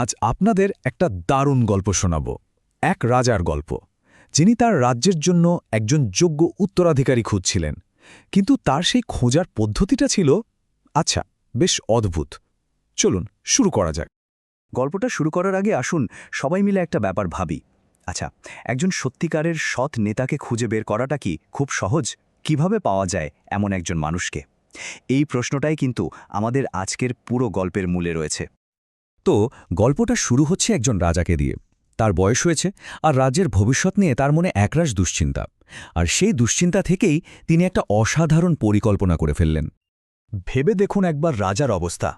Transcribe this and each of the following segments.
আজ আপনাদের একটা দারুণ গল্প শোনাব। এক রাজার গল্প। যিনি তার রাজ্যের জন্য একজন যোগ্য উত্তরাধিকারী খুঁজছিলেন। কিন্তু তার সেই খোঁজার পদ্ধতিটা ছিল আচ্ছা বেশ অদ্ভুত। চলুন, শুরু করা যাক। গল্পটা শুরু করার আগে আসুন, সবাই মিলে একটা ব্যাপার ভাবি। আচ্ছা একজন সত্যিকারের সৎ নেতাকে খুঁজে বের করাটা কি খুব সহজ? কীভাবে পাওয়া যায় এমন একজন মানুষকে? এই প্রশ্নটাই কিন্তু আমাদের আজকের পুরো গল্পের মূলে রয়েছে। তো গল্পটা শুরু হচ্ছে একজন রাজাকে দিয়ে। তার বয়স হয়েছে আর রাজ্যের ভবিষ্যৎ নিয়ে তার মনে একরাশ দুশ্চিন্তা। আর সেই দুশ্চিন্তা থেকেই তিনি একটা অসাধারণ পরিকল্পনা করে ফেললেন। ভেবে দেখুন একবার রাজার অবস্থা।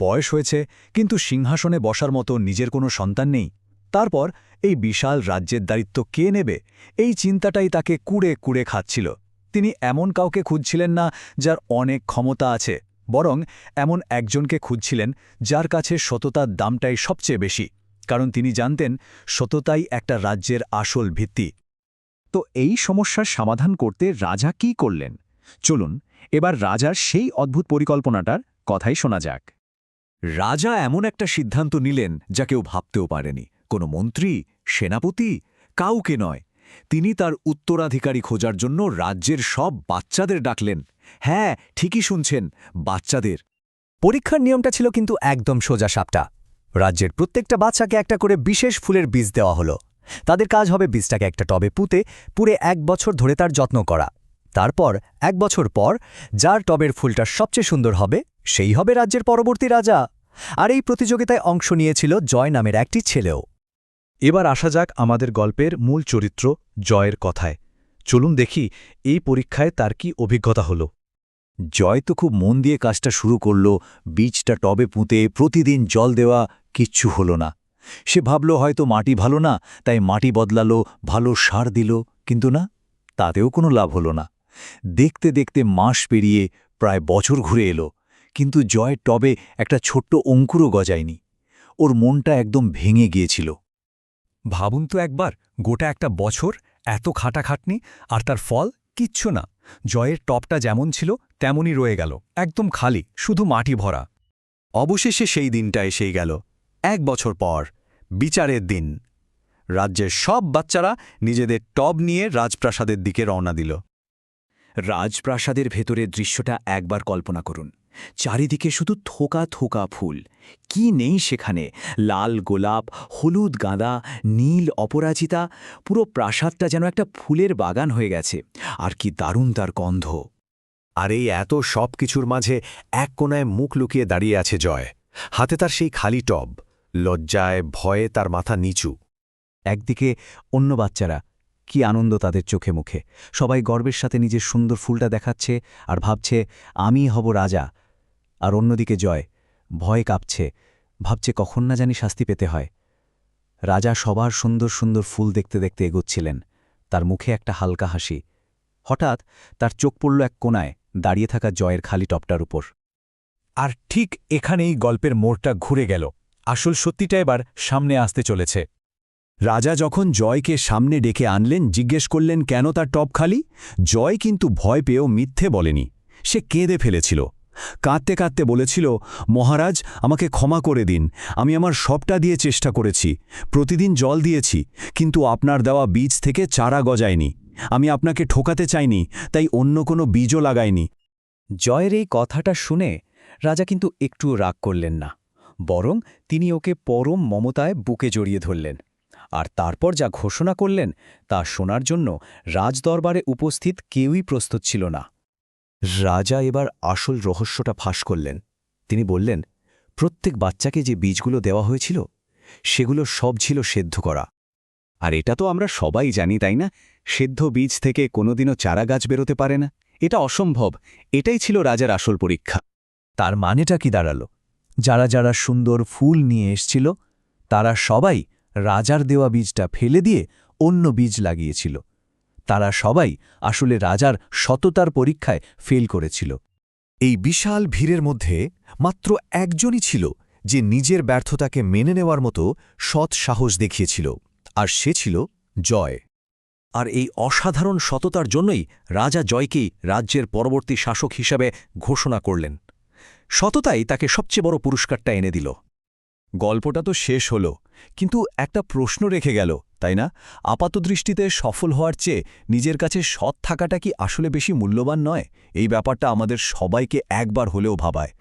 বয়স হয়েছে, কিন্তু সিংহাসনে বসার মতো নিজের কোনো সন্তান নেই। তারপর এই বিশাল রাজ্যের দায়িত্ব কে নেবে, এই চিন্তাটাই তাকে কুড়ে কুড়ে খাচ্ছিল। তিনি এমন কাউকে খুঁজছিলেন না যার অনেক ক্ষমতা আছে। বরং এমন একজনকে খুঁজছিলেন যার কাছে সততার দামটাই সবচেয়ে বেশি, কারণ তিনি জানতেন সততাই একটা রাজ্যের আসল ভিত্তি। তো এই সমস্যার সমাধান করতে রাজা কি করলেন? চলুন, এবার রাজার সেই অদ্ভুত পরিকল্পনাটার কথাই শোনা যাক। রাজা এমন একটা সিদ্ধান্ত নিলেন যা কেউ ভাবতেও পারেনি। কোনো মন্ত্রী, সেনাপতি, কাউকে নয়। তিনি তার উত্তরাধিকারী খোঁজার জন্য রাজ্যের সব বাচ্চাদের ডাকলেন। হ্যাঁ ঠিকই শুনছেন, বাচ্চাদের। পরীক্ষার নিয়মটা ছিল কিন্তু একদম সোজা সাপটা। রাজ্যের প্রত্যেকটা বাচ্চাকে একটা করে বিশেষ ফুলের বীজ দেওয়া হলো। তাদের কাজ হবে বীজটাকে একটা টবে পুঁতে পুরে এক বছর ধরে তার যত্ন করা। তারপর এক বছর পর যার টবের ফুলটা সবচেয়ে সুন্দর হবে, সেই হবে রাজ্যের পরবর্তী রাজা। আর এই প্রতিযোগিতায় অংশ নিয়েছিল জয় নামের একটি ছেলেও। এবার আসা যাক আমাদের গল্পের মূল চরিত্র জয়ের কথায়। চলুন দেখি এই পরীক্ষায় তার কি অভিজ্ঞতা হল। জয় তো খুব মন দিয়ে কাজটা শুরু করল, বীজটা টবে পুঁতে প্রতিদিন জল দেওয়া কিচ্ছু হলো না। সে ভাবল হয়তো মাটি ভালো না, তাই মাটি বদলালো, ভালো সার দিল, কিন্তু না, তাতেও কোনো লাভ হলো না। দেখতে দেখতে মাস পেরিয়ে প্রায় বছর ঘুরে এলো, কিন্তু জয় টবে একটা ছোট্ট অঙ্কুরও গজায়নি। ওর মনটা একদম ভেঙে গিয়েছিল। ভাবুন তো একবার, গোটা একটা বছর এত খাটাখাটনি, আর তার ফল কিচ্ছু না। জয়ের টপটা যেমন ছিল, তেমনই রয়ে গেল। একদম খালি, শুধু মাটি ভরা। অবশেষে সেই দিনটা এসেই গেল। এক বছর পর, বিচারের দিন। রাজ্যের সব বাচ্চারা নিজেদের টব নিয়ে রাজপ্রাসাদের দিকে রওনা দিল। রাজপ্রাসাদের ভেতরের দৃশ্যটা একবার কল্পনা করুন। চারিদিকে শুধু থোকা থোকা ফুল। কি নেই সেখানে? লাল গোলাপ, হলুদ গাঁদা, নীল অপরাজিতা, পুরো প্রাসাদটা যেন একটা ফুলের বাগান হয়ে গেছে। আর কি দারুণ তার গন্ধ। আর, এই এত সব কিছুর মাঝে এক কোনায় মুখ লুকিয়ে দাঁড়িয়ে আছে জয়। হাতে তার সেই খালি টব। লজ্জায় ভয়ে তার মাথা নিচু। একদিকে অন্য বাচ্চারা, কি আনন্দ তাদের চোখে মুখে। সবাই গর্বের সাথে নিজের সুন্দর ফুলটা দেখাচ্ছে আর ভাবছে, আমি হব রাজা আর অন্যদিকে জয়, ভয় কাঁপছে, ভাবছে কখন না জানি শাস্তি পেতে হয়। রাজা সবার সুন্দর সুন্দর ফুল দেখতে দেখতে এগোচ্ছিলেন, তার মুখে একটা হালকা হাসি। হঠাৎ তার চোখ পড়ল এক কোনায় দাঁড়িয়ে থাকা জয়ের খালি টপটার উপর। আর ঠিক এখানেই গল্পের মোড়টা ঘুরে গেল। আসল সত্যিটা এবার সামনে আসতে চলেছে। রাজা যখন জয়কে সামনে ডেকে আনলেন, জিজ্ঞেস করলেন, কেন তার টপ খালি? জয় কিন্তু ভয় পেয়েও মিথ্যে বলেনি। সে কেঁদে ফেলেছিল। কাঁদতে কাঁদতে বলেছিল, মহারাজ, আমাকে ক্ষমা করে দিন। আমি আমার সবটা দিয়ে চেষ্টা করেছি। প্রতিদিন জল দিয়েছি, কিন্তু আপনার দেওয়া বীজ থেকে চারা গজায়নি। আমি আপনাকে ঠোকাতে চাইনি, তাই অন্য কোনো বীজও লাগাইনি। জয়ের এই কথাটা শুনে রাজা কিন্তু একটুও রাগ করলেন না, বরং তিনি ওকে পরম মমতায় বুকে জড়িয়ে ধরলেন। আর তারপর যা ঘোষণা করলেন, তা শোনার জন্য রাজদরবারে উপস্থিত কেউই প্রস্তুত ছিল না। রাজা এবার আসল রহস্যটা ফাঁস করলেন। তিনি বললেন, প্রত্যেক বাচ্চাকে যে বীজগুলো দেওয়া হয়েছিল, সেগুলো সব ছিল সেদ্ধ করা। আর এটা তো আমরা সবাই জানি, তাই না? সেদ্ধ বীজ থেকে কোনোদিনও চারা গাছ বেরোতে পারে না। এটা অসম্ভব। এটাই ছিল রাজার আসল পরীক্ষা। তার মানেটা কি দাঁড়াল? যারা যারা সুন্দর ফুল নিয়ে এসছিল, তারা সবাই রাজার দেওয়া বীজটা ফেলে দিয়ে অন্য বীজ লাগিয়েছিল। তারা সবাই আসলে রাজার সততার পরীক্ষায় ফেল করেছিল। এই বিশাল ভিড়ের মধ্যে মাত্র একজনই ছিল যে নিজের ব্যর্থতাকে মেনে নেওয়ার মতো সৎ সাহস দেখিয়েছিল, আর সে ছিল জয়। আর এই অসাধারণ সততার জন্যই রাজা জয়কেই রাজ্যের পরবর্তী শাসক হিসাবে ঘোষণা করলেন। সততাই তাকে সবচেয়ে বড় পুরস্কারটা এনে দিল। গল্পটা তো শেষ হলো, কিন্তু একটা প্রশ্ন রেখে গেল তাই না? আপাতদৃষ্টিতে সফল হওয়ার চেয়ে নিজের কাছে সৎ থাকাটা কি আসলে বেশি মূল্যবান নয়? এই ব্যাপারটা আমাদের সবাইকে একবার হলেও ভাবায়।